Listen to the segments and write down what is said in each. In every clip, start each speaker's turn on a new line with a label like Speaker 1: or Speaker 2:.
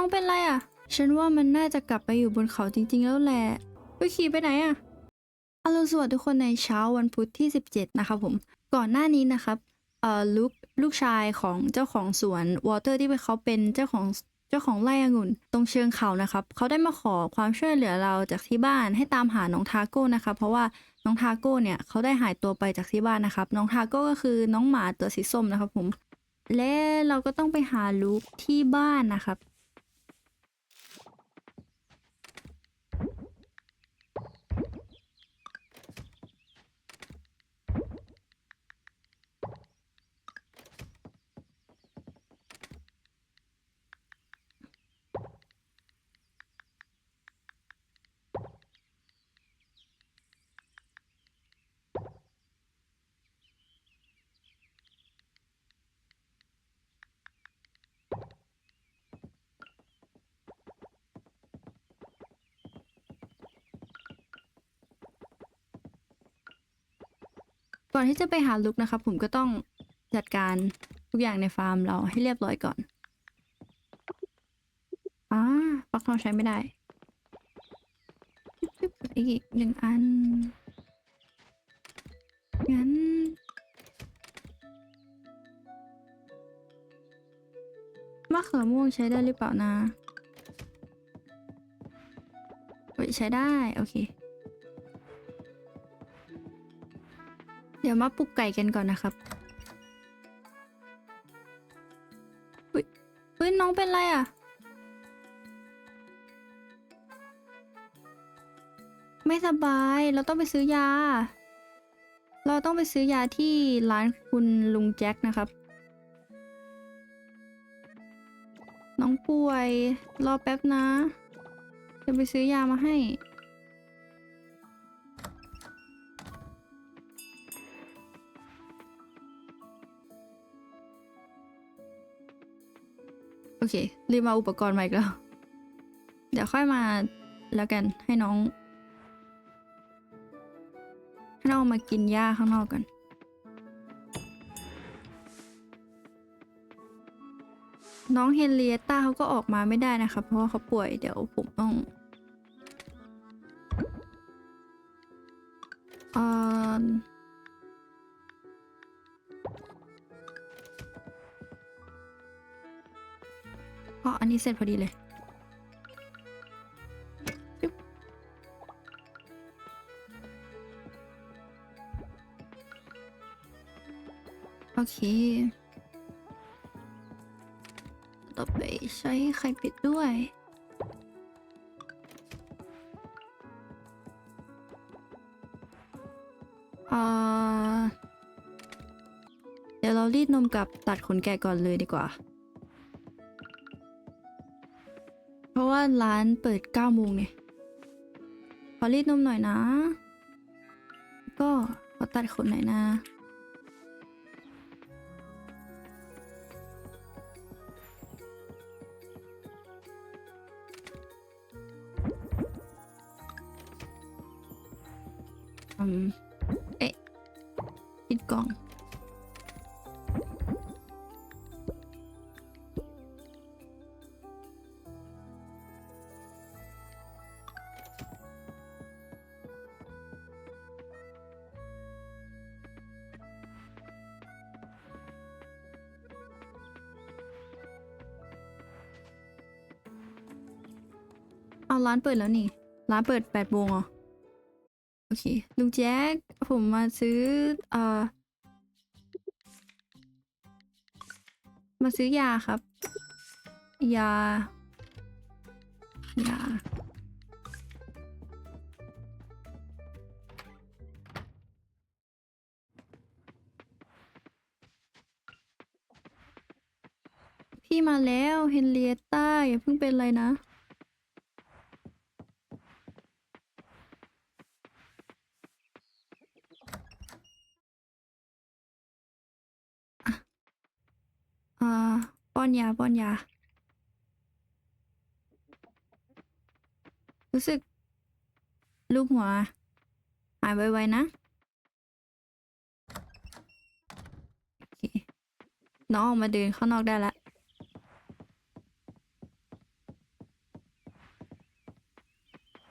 Speaker 1: น้องเป็นไรอะ ฉันว่ามันน่าจะกลับไปอยู่บนเขาจริง ๆ แล้วแหละวิขี่ไปไหนอะอรุณสวัสดิ์ทุกคนในเช้าวันพุธที่ 17 นะครับผม ก่อนหน้านี้นะครับเอ่อลูกลูกชายของเจ้าของสวนวอเตอร์ที่เขาเป็นเจ้าของเจ้าของไร่องุ่น ตรงเชิงเขานะครับ เขาได้มาขอความช่วยเหลือเราจากที่บ้านให้ตามหาน้องทาโก้นะครับเพราะว่าน้องทาโก้เนี่ยเขาได้หายตัวไปจากที่บ้านนะครับ น้องทาโก้ก็คือน้องหมาตัวสีส้มนะครับผม และเราก็ต้องไปหาลูกที่บ้านนะครับ อนที่จะไปหาลุกนะครับผมก็ต้องจัดการทุกอย่างในฟาร์มเราให้เรียบร้อยก่อนอ่าฟักทองใช้ไม่ได้อีกหนึ่งอัน งั้น มะเขือม่วงใช้ได้หรือเปล่านะใช้ได้ โอเค ดี๋ยวมาปลุกไก่กันก่อนนะครับเฮ้ยเฮ้ยน้องเป็นไรอะ ไม่สบาย เราต้องไปซื้อยา เราต้องไปซื้อยาที่ร้านคุณลุงแจ็คนะครับ น้องป่วย รอแป๊บนะ จะไปซื้อยามาให้ โอเค รีบมาอุปกรณ์มาอีกแล้ว เดี๋ยวค่อยมาแล้วกันให้น้อง ให้น้องมากินหญ้าข้างนอกกันน้องเฮนเรียต้าเขาก็ออกมาไม่ได้นะครับเพราะว่าเขาป่วยเดี๋ยวผมต้องเอ่อ อ๋ออันนี้เสร็จพอดีเลยโอเค ต่อไปใช้ไข่ป็ดด้วยอ่อเดี๋ยวเรารีดนมกับตัดขนแกะก่อนเลยดีกว่าาร้านเปิด9โมงไงขอรีดนมหน่อยนะ ก็ขอตัดขนหน่อยนะอืม ร้านเปิดแล้วนี่ ร้านเปิดแปดโมงเหรอโอเคลุงแจ็คผมมาซื้อเอ่อมาซื้อยาครับ ยา ยา พี่มาแล้วเฮนเรียต้าอย่าเพิ่งเป็นไรนะ ป้อนยา รู้สึก ลูกหัว หายไวๆนะ น้องออกมาเดินข้างนอกได้ละ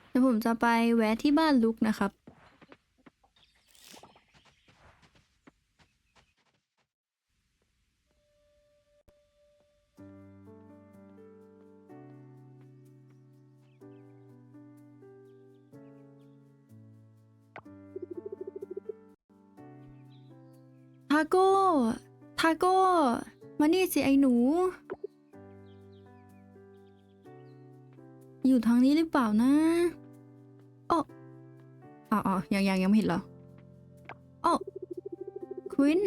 Speaker 1: เดี๋ยวผมจะไปแวะที่บ้านลุกนะครับาโก้ ทาโก้ มานี่สิไอ้หนู อยู่ทางนี้หรือเปล่านะโอ้อ๋ออ๋อยังยังยังไม่เห็นเหรอโอ้ควิน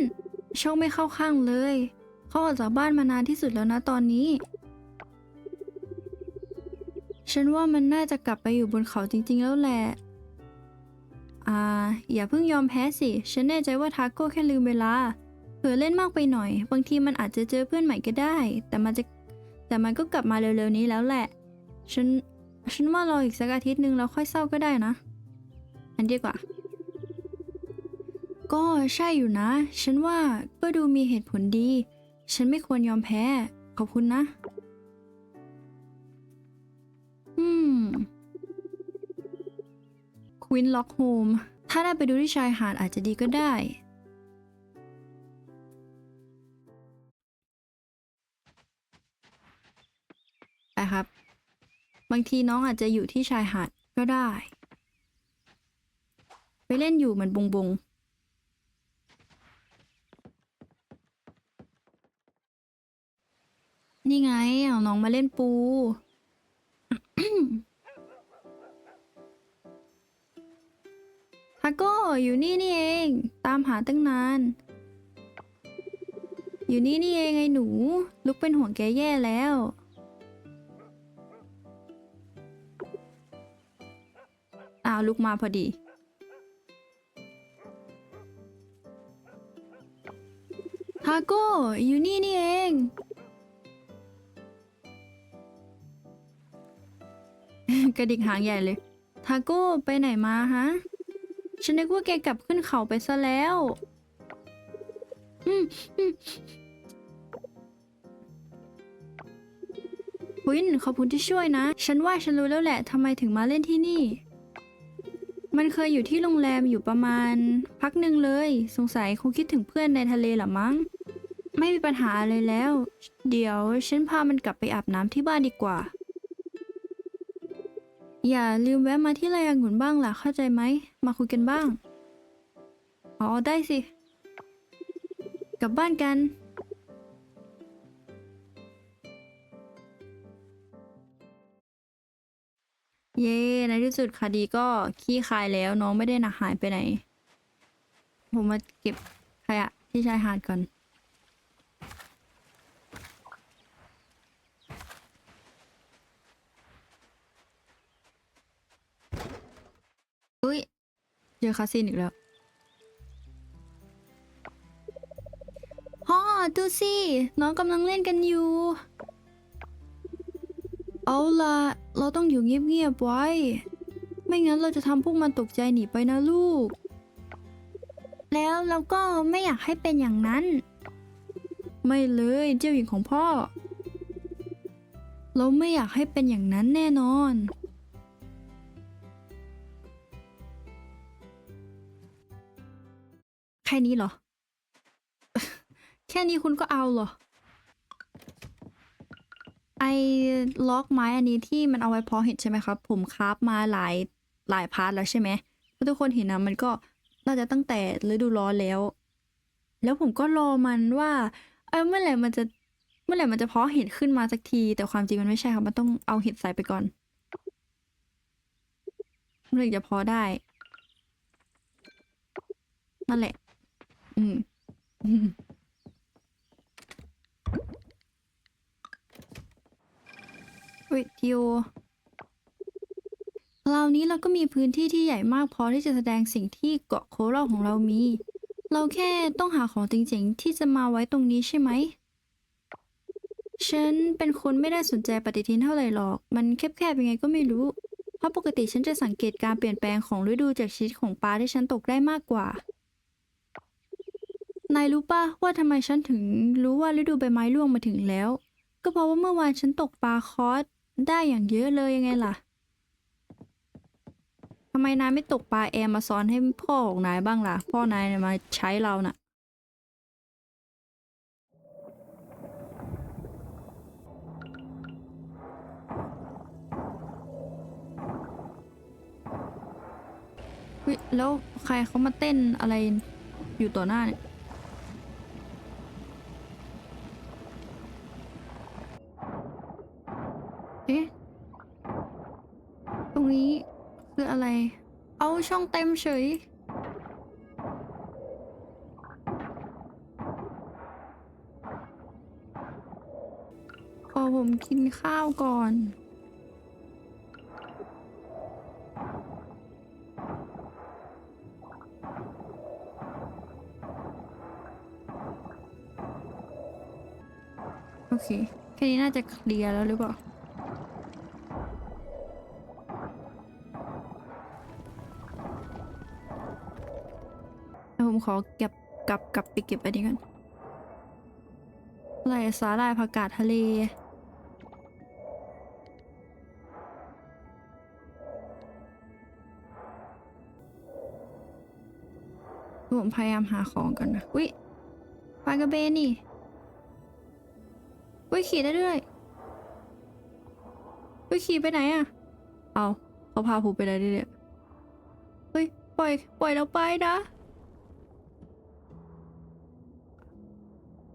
Speaker 1: โชคไม่เข้าข้างเลย เขาออกจากบ้านมานานที่สุดแล้วนะตอนนี้ ฉันว่ามันน่าจะกลับไปอยู่บนเขาจริง ๆ แล้วแหละ อ่า อย่าเพิ่งยอมแพ้สิ ฉันแน่ใจว่าทาโก้แค่ลืมเวลา เผลอเล่นมากไปหน่อย บางทีมันอาจจะเจอเพื่อนใหม่ก็ได้ แต่มันจะแต่มันก็กลับมาเร็วๆนี้แล้วแหละ ฉัน ฉันว่ารออีกสักอาทิตย์หนึ่งแล้วค่อยเศร้าก็ได้นะ อันดีกว่า ก็ใช่อยู่นะ ฉันว่าก็ดูมีเหตุผลดี ฉันไม่ควรยอมแพ้ ขอบคุณนะ วินล็อกโฮมถ้าได้ไปดูที่ชายหาดอาจจะดีก็ได้ ไปครับ บางทีน้องอาจจะอยู่ที่ชายหาดก็ได้ ไปเล่นอยู่เหมือนบงบงนี่ไงเอาน้องมาเล่นปู ทาโก้อยู่นี่นี่เอง ตามหาตั้งนาน อยู่นี่นี่เองไอ้หนู ลุกเป็นห่วงแกแย่แล้ว อ้าวลุกมาพอดีทาโก้อยู่นี่นี่เองกระดิกหางใหญ่เลย ทาโก้ไปไหนมาฮะ ฉันนึกว่าแกกลับขึ้นเขาไปซะแล้ว อืมอืมวินขอบคุณที่ช่วยนะ ฉันว่าฉันรู้แล้วแหละทำไมถึงมาเล่นที่นี่ มันเคยอยู่ที่โรงแรมอยู่ประมาณ พักหนึ่งเลย สงสัยคงคิดถึงเพื่อนในทะเลละมั้ง ไม่มีปัญหาอะไรแล้ว เดี๋ยวฉันพามันกลับไปอาบน้ำที่บ้านดีกว่า อย่าลืมแวะมาที่ไรองุ่นบ้างล่ะเข้าใจไหม มาคุยกันบ้าง อ๋อได้สิ กลับบ้านกัน เย้ในที่สุดคดีก็ขี้คายแล้วน้องไม่ได้หนักหายไปไหน ผมมาเก็บขยะที่ชายหาดก่อน อุ้ย เจอคาสินอีกแล้วพ่อดูสิ น้องกำลังเล่นกันอยู่ เอาล่ะเราต้องอยู่เงียบๆไว้ ไม่งั้นเราจะทำพวกมันตกใจหนีไปนะลูก แล้วเราก็ไม่อยากให้เป็นอย่างนั้น ไม่เลยเจ้าหญิงของพ่อ เราไม่อยากให้เป็นอย่างนั้นแน่นอน ค่นี้เหรอ แค่นี้คุณก็เอาเหรอ ไอ้ล็อกไม้อันนี้ที่มันเอาไว้เพาะเห็ดใช่ไหมครับ ผมคราฟมาหลายหลายพาร์ทแล้วใช่ไหมถ้าทุกคนเห็นนะมันก็น่าจะตั้งแต่ฤดูร้อนแล้ว แล้วผมก็รอมันว่า เออเมื่อไหร่มันจะเมื่อไหร่มันจะเพาะเห็ดขึ้นมาสักที แต่ความจริงมันไม่ใช่ครับมันต้องเอาเห็ดใส่ไปก่อนมันถึงจะเพาะได้นั่นแหละ อืม วิดีโอคราวนี้เราก็มีพื้นที่ที่ใหญ่มากพอที่จะแสดงสิ่งที่เกาะโคราของเรามี เราแค่ต้องหาของจริงๆ ที่จะมาไว้ตรงนี้ใช่ไหม ฉันเป็นคนไม่ได้สนใจปฏิทินเท่าไหร่หรอก มันแคบๆยังไงก็ไม่รู้ เพราะปกติฉันจะสังเกตการเปลี่ยนแปลงของฤดูจากชีวิตของปลาที่ฉันตกได้มากกว่า นายรู้ป่ะว่าทำไมฉันถึงรู้ว่าฤดูใบไม้ร่วงมาถึงแล้ว ก็เพราะว่าเมื่อวานฉันตกปลาคอสได้อย่างเยอะเลยยังไงล่ะทำไมนายไม่ตกปลาแอร์มาซอนให้พ่อของนายบ้างล่ะ พ่อนายมาใช้เราน่ะเฮ้ยแล้วใครเขามาเต้นอะไรอยู่ต่อหน้าเนี่ย เอ๊ะ ตรงนี้คืออะไร เอาช่องเต็มเฉย ขอผมกินข้าวก่อนโอเค แค่นี้น่าจะเคลียร์แล้วหรือเปล่า ขอเก็บกลับกลับไปเก็บอันนี้กันอะไรสาหร่ายผักกาดทะเลผมพยายามหาของกันนะวิปลากระเบนนี่วิขี่ได้ด้วยวิขี่ไปไหนอะเอาเขาพาผมไปไหนเนี่ยเฮ้ยปล่อย ปล่อยเราไปนะ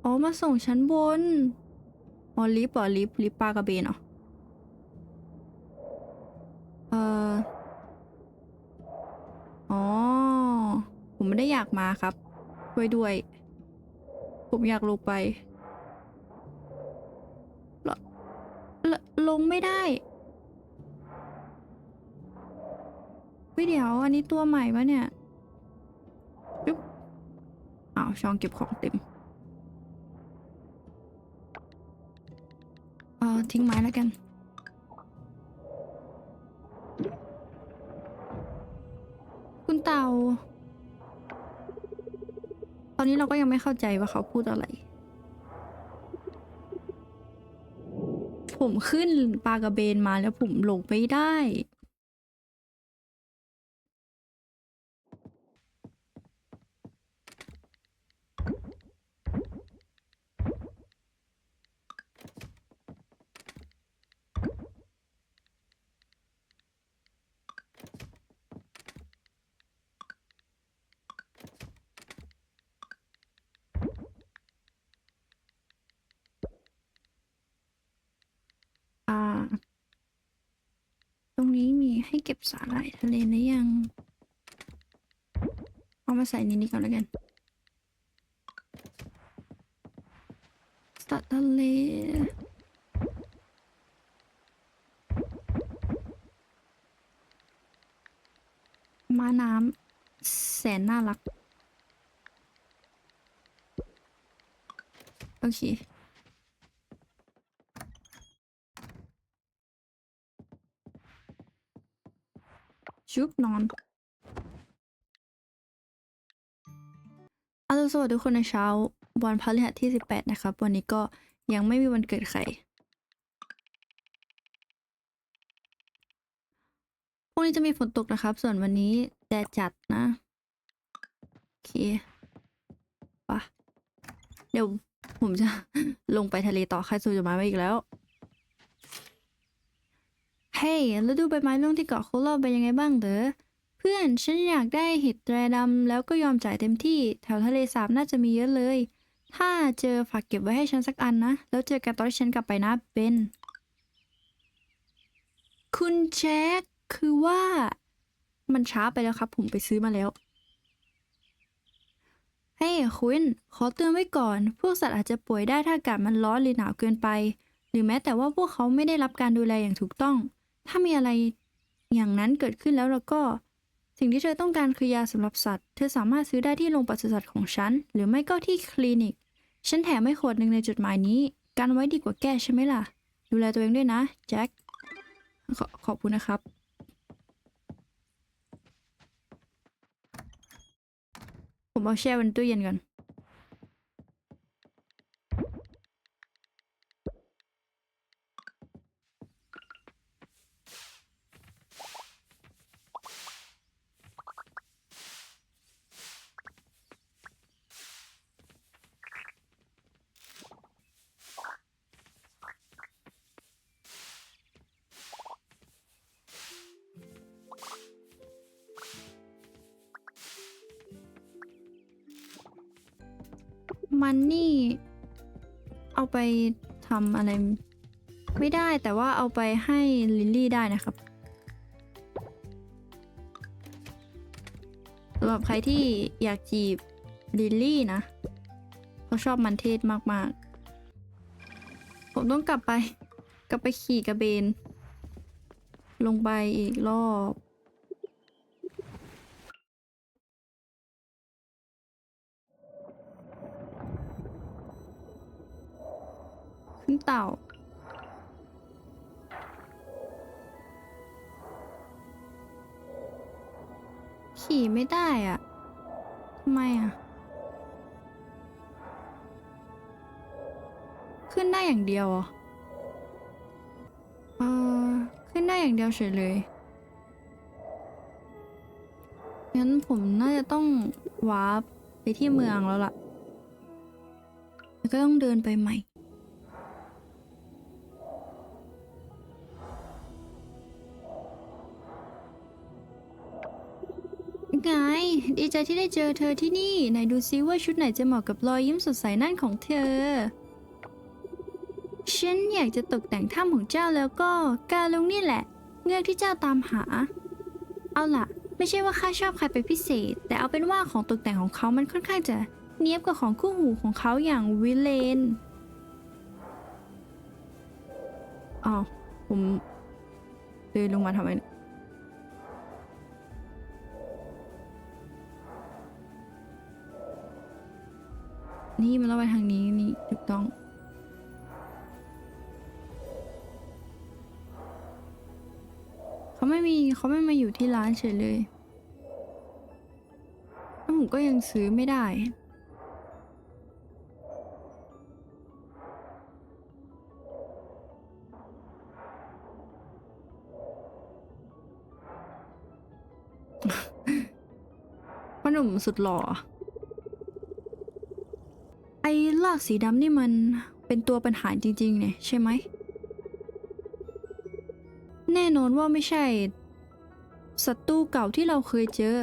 Speaker 1: อ๋อมาส่งชั้นบน อ๋อลิฟต์เหรอลิฟต์ลิฟต์ปลากระเบนเหรอเอ่ออ๋อ ผมไม่ได้อยากมาครับช่วยด้วย ผมอยากลงไป ลลลงไม่ได้วิเดี๋ยวอันนี้ตัวใหม่ปะเนี่ยปึ๊บอ้าวช่องเก็บของเต็ม เออทิ้งไม้แล้วกันคุณเต่า ตอนนี้เราก็ยังไม่เข้าใจว่าเขาพูดอะไร ผมขึ้นปลากระเบนมาแล้วผมลงไม่ได้ อ่า ตรงนี้มีให้เก็บสาหร่าย ทะเลหรือยัง เอามาใส่ในนี้ก่อนแล้วกันสัตว์ทะเลม้าน้ำแสนน่ารัก โอเค ชุบนอนอารุณสวัสดีทุกคนในเช้า วันพฤหัสที่ 18 นะครับ วันนี้ก็ยังไม่มีวันเกิดใครพรุ่งนี้จะมีฝนตกนะครับ ส่วนวันนี้แดดจัดนะ โอเคปะเดี๋ยวผมจะลงไปทะเลต่อใครสูจดหมายมาอีกแล้ว เฮ้ยแล้วดูใบไม้ร่วงที่เกาะโคโลเป็นยังไงบ้างเด้อเพื่อนฉันอยากได้เห็ดแตรดำแล้วก็ยอมจ่ายเต็มที่แถวทะเลสาบน่าจะมีเยอะเลย ถ้าเจอฝากเก็บไว้ให้ฉันสักอันนะ แล้วเจอกันตอนที่ฉันกลับไปนะเบนคุณแจ็คคือว่า มันช้าไปแล้วครับ ผมไปซื้อมาแล้วเฮ้ยคุณขอเตือนไว้ก่อน พวกสัตว์อาจจะป่วยได้ถ้าอากาศมันร้อนหรือหนาวเกินไป หรือแม้แต่ว่าพวกเขาไม่ได้รับการดูแลอย่างถูกต้อง ถ้ามีอะไรอย่างนั้นเกิดขึ้นแล้วแล้วก็ สิ่งที่เธอต้องการคือยาสำหรับสัตว์ เธอสามารถซื้อได้ที่โรงปศุสัตว์ของฉัน หรือไม่ก็ที่คลินิก ฉันแถมให้ขวดหนึ่งในจดหมายนี้กันไว้ดีกว่าแก้ใช่ไหมล่ะ ดูแลตัวเองด้วยนะแจ็คขอขอบคุณนะครับผมเอาแช่ไว้ในตู้เย็นก่อน ทำอะไร ไม่ได้แต่ว่าเอาไปให้ลิลลี่ได้นะครับสำหรับใครที่อยากจีบลิลลี่นะเขาชอบมันเทศมากๆ ผมต้องกลับไป กลับไปขี่กระเบน ลงไปอีกรอบ ขึ้นเต่า ขี่ไม่ได้อะทำไมอะ ขึ้นได้อย่างเดียวเหรอเออขึ้นได้อย่างเดียวเฉยเลยงั้นผมน่าจะต้องวาร์ปไปที่เมืองแล้วล่ะ แล้วก็ต้องเดินไปใหม่ ดีใจที่ได้เจอเธอที่นี่ไหนดูซิว่าชุดไหนจะเหมาะกับรอยยิ้มสดใสนั่นของเธอ ฉันอยากจะตกแต่งถ้ำของเจ้าแล้วก็กาลงนี่แหละ เงือกที่เจ้าตามหา เอาล่ะ ไม่ใช่ว่าข้าชอบใครเป็นพิเศษ แต่เอาเป็นว่าของตกแต่งของเขามันค่อนข้างจะเนียบกว่าของคู่หูของเขาอย่างวิเลนอ๋อผมเดินลงมาทำไมเนี่ย นี่มันต้องไปทางนี้นี่ถูกต้อง เขาไม่มีเขาไม่มาอยู่ที่ร้านเฉยเลยแล้วผมก็ยังซื้อไม่ได้พ่อหนุ่มสุดหล่อไอ้ ลากสีดำนี่มันเป็นตัวปัญหาจริงๆเนี่ยใช่ไหม แน่นอนว่าไม่ใช่ศัตรูเก่าที่เราเคยเจอ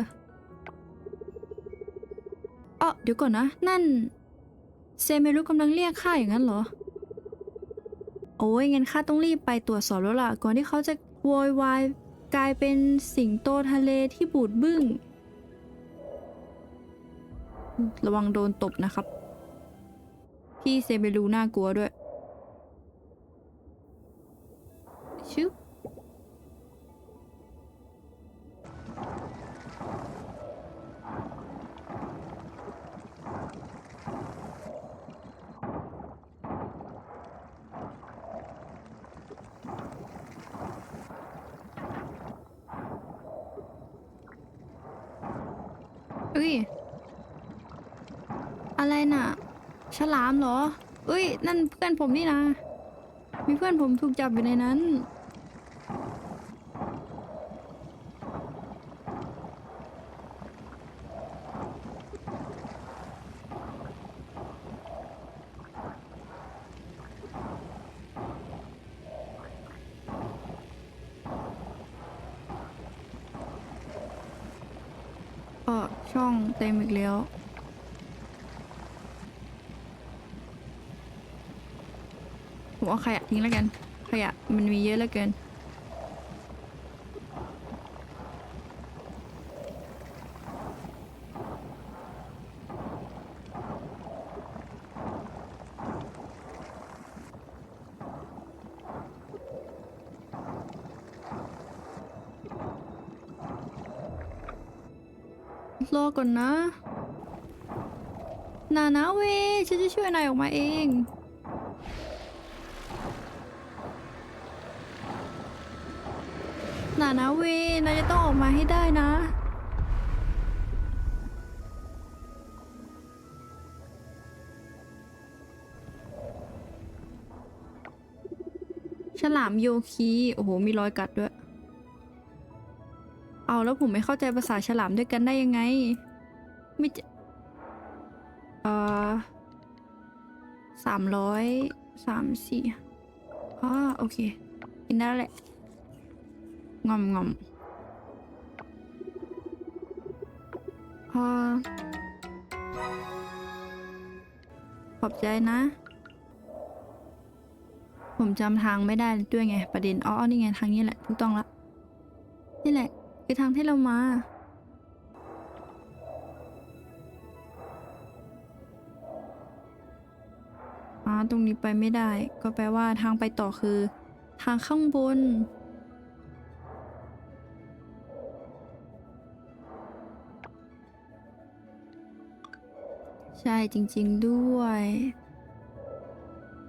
Speaker 1: เอ๋อเดี๋ยวก่อนนะ นั่น เซเมรุกำลังเรียกข้าอย่างนั้นเหรอ โอ้ยงั้นข้าต้องรีบไปตรวจสอบแล้วล่ะ ก่อนที่เขาจะโวยวายกลายเป็นสิงโตทะเลที่บูดบึ้ง ระวังโดนตบนะครับ พี่เซเบรูน่ากลัวด้วยชึบเอ้ย อะไรน่ะ ฉลามเหรอ เอ้ย นั่นเพื่อนผมนี่นะ มีเพื่อนผมถูกจับอยู่ในนั้นเออช่องเต็มอีกแล้ว ผมเอาขยะทิ้งแล้วกัน ขยะมันมีเยอะเหลือเกิน รอก่อนนะ นานาเวฉันจะช่วยนายออกมาเอง นานาเวนายจะต้องออกมาให้ได้นะ ฉลามโยคี โอ้โห มีรอยกัดด้วย เอาแล้วผมไม่เข้าใจภาษาฉลามด้วยกันได้ยังไง ไม่เจเอ่อสามร้อยสามสี่อ๋อโอเค กินได้แล้วแหละ งอมงอมเอ่อบใจนะ ผมจำทางไม่ได้ด้วยไงประเด็นอ๋อนี่ไงทางนี้แหละถูกต้องละนี่แหละ คือทางที่เรามาอ๋อตรงนี้ไปไม่ได้ ก็แปลว่าทางไปต่อคือ ทางข้างบน ใช่จริง ๆด้วย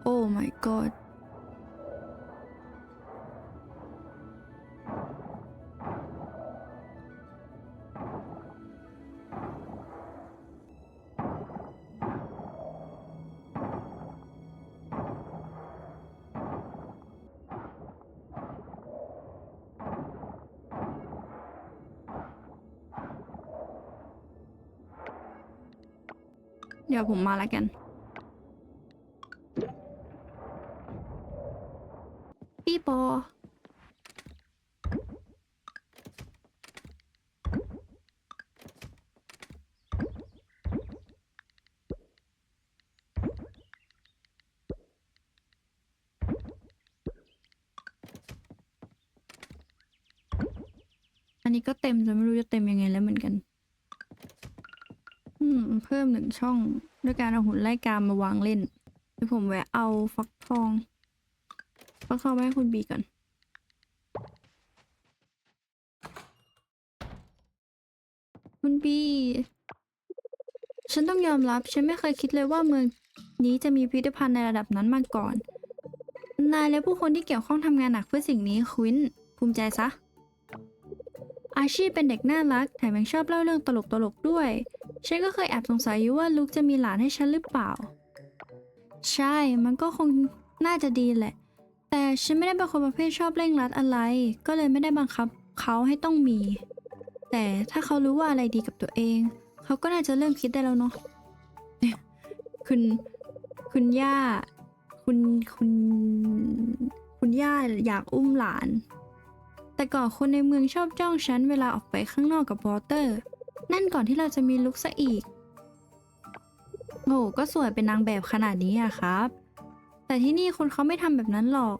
Speaker 1: โอ้ my god ดี๋ยวผมมาแล้วกัน พี่ปอ อันนี้ก็เต็มจนไม่รู้จะเต็มยังไงแล้วเหมือนกัน อืม เพิ่มหนึ่งช่องด้วยการเอาหุ่นไล่กามมาวางเล่นเดี๋ยวผมแวะเอาฟักทองฟักทองไว้ให้คุณบีก่อนคุณบีฉันต้องยอมรับ ฉันไม่เคยคิดเลยว่าเมืองนี้จะมีพิพิธภัณฑ์ในระดับนั้นมาก่อน นายและผู้คนที่เกี่ยวข้องทำงานหนักเพื่อสิ่งนี้ควินภูมิใจซะ อาชีพเป็นเด็กน่ารักแถมยังชอบเล่าเรื่องตลกๆด้วย ฉันก็เคยแอบสงสัยอยู่ว่าลูกจะมีหลานให้ฉันหรือเปล่า ใช่ มันก็คงน่าจะดีแหละ แต่ฉันไม่ได้เป็นคนประเภทชอบเร่งรัดอะไร ก็เลยไม่ได้บังคับเขาให้ต้องมี แต่ถ้าเขารู้ว่าอะไรดีกับตัวเอง เขาก็น่าจะเริ่มคิดได้แล้วเนาะคุณ คุณย่า คุณ คุณ คุณย่าอยากอุ้มหลาน แต่ก่อนคนในเมืองชอบจ้องฉันเวลาออกไปข้างนอกกับวอเตอร์ นั่นก่อนที่เราจะมีลุกซะอีกโอ้ก็สวยเป็นนางแบบขนาดนี้อะครับ แต่ที่นี่คนเขาไม่ทำแบบนั้นหรอก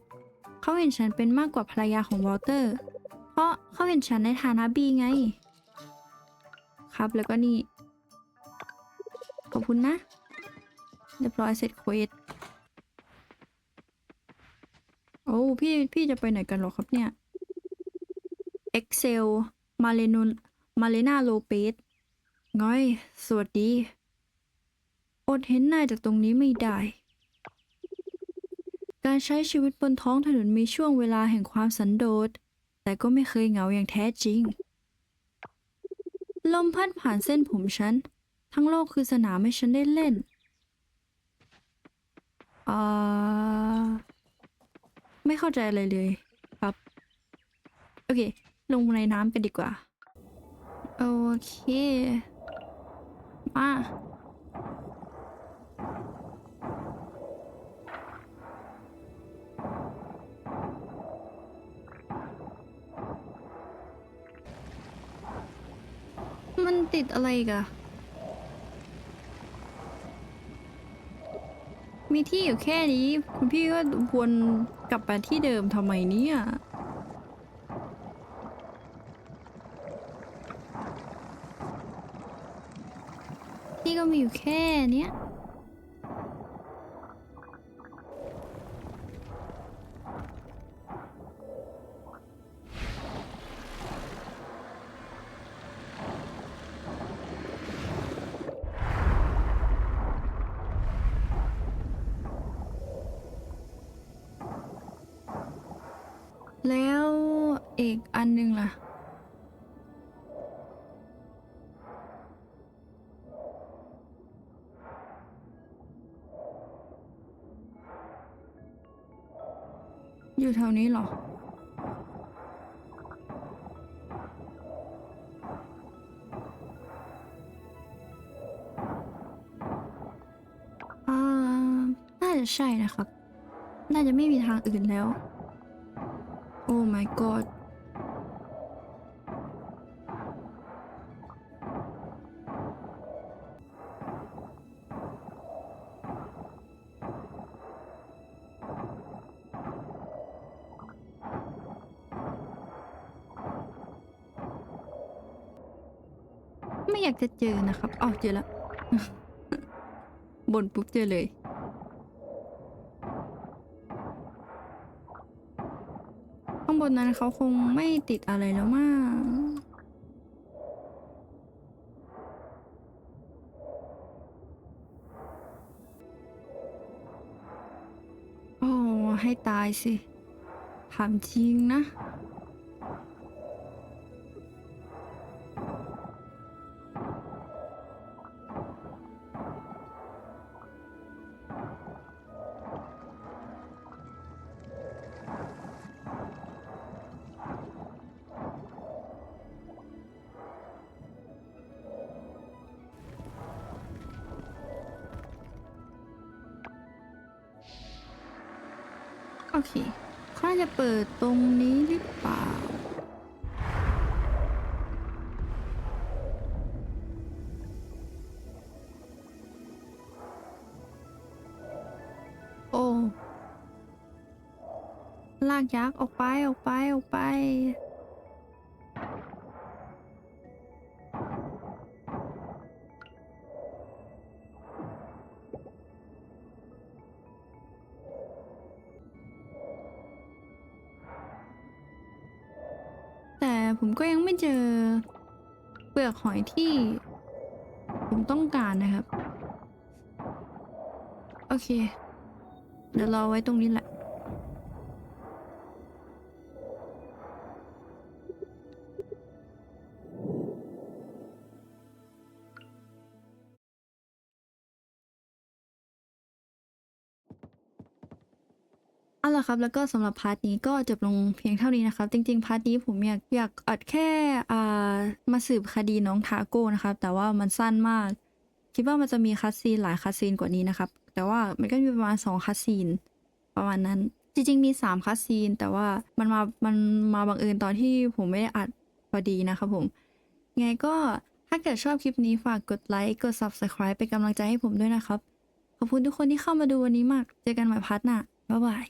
Speaker 1: เขาเห็นฉันเป็นมากกว่าภรรยาของวอลเตอร์ เพราะเขาเห็นฉันในฐานะบีไง ครับแล้วก็นี่ ขอบคุณนะ เรียบร้อยเสร็จเควสโอ้พี่พี่จะไปไหนกันหรอครับเนี่ย Excel มาเลนุน มาเลนาโลเปสง้อย สวัสดี อดเห็นนายจากตรงนี้ไม่ได้ การใช้ชีวิตบนท้องถนนมีช่วงเวลาแห่งความสันโดษ แต่ก็ไม่เคยเหงาอย่างแท้จริง ลมพัดผ่านเส้นผมฉัน ทั้งโลกคือสนามให้ฉันได้เล่นอ่าไม่เข้าใจอะไรเลยครับ โอเค ลงในน้ำกันดีกว่า โอเค มามันติดอะไรกะมีที่อยู่แค่นี้ คุณพี่ก็วนกลับไปที่เดิมทำไมเนี่ย ก็มีอยู่แค่เนี้ยแล้วอีกอันหนึ่งล่ะ อยู่แถวนี้หรอ อ่า น่าจะใช่นะครับ น่าจะไม่มีทางอื่นแล้ว โอ้ my god อยากจะเจอนะครับอ๋อเจอแล้วบนปุ๊บเจอเลย ข้างบนนั้นเขาคงไม่ติดอะไรแล้วมั้งโอ้ให้ตายสิ ถามจริงนะ โอเคเขาน่าจะเปิดตรงนี้หรือเปล่า โอ้ ลากยักษ์ออกไปออกไปออกไป เจอเปลือกหอยที่ ผมต้องการนะครับ โอเค เดี๋ยวรอไว้ตรงนี้แหละ ล่ะครับ แล้วก็สำหรับพาร์ทนี้ก็จบลงเพียงเท่านี้นะครับ จริงๆ พาร์ทนี้ผมอยากอยากอัดแค่อ่ามาสืบคดีน้องทาโก้นะครับ แต่ว่ามันสั้นมาก คิดว่ามันจะมีคัสซีนหลายคัสซีนกว่านี้นะครับ แต่ว่ามันก็มีประมาณ2คัสซีนประมาณนั้น จริง ๆ มี3คัสซีน แต่ว่ามันมา มันมาบังเอิญตอนที่ผมไม่ได้อัดพอดีนะครับผม ไงก็ถ้าเกิดชอบคลิปนี้ฝากกดไลค์ กด subscribe เป็นกำลังใจให้ผมด้วยนะครับ ขอบคุณทุกคนที่เข้ามาดูวันนี้มาก เจอกันใหม่พาร์ทหน้าบ๊ายบาย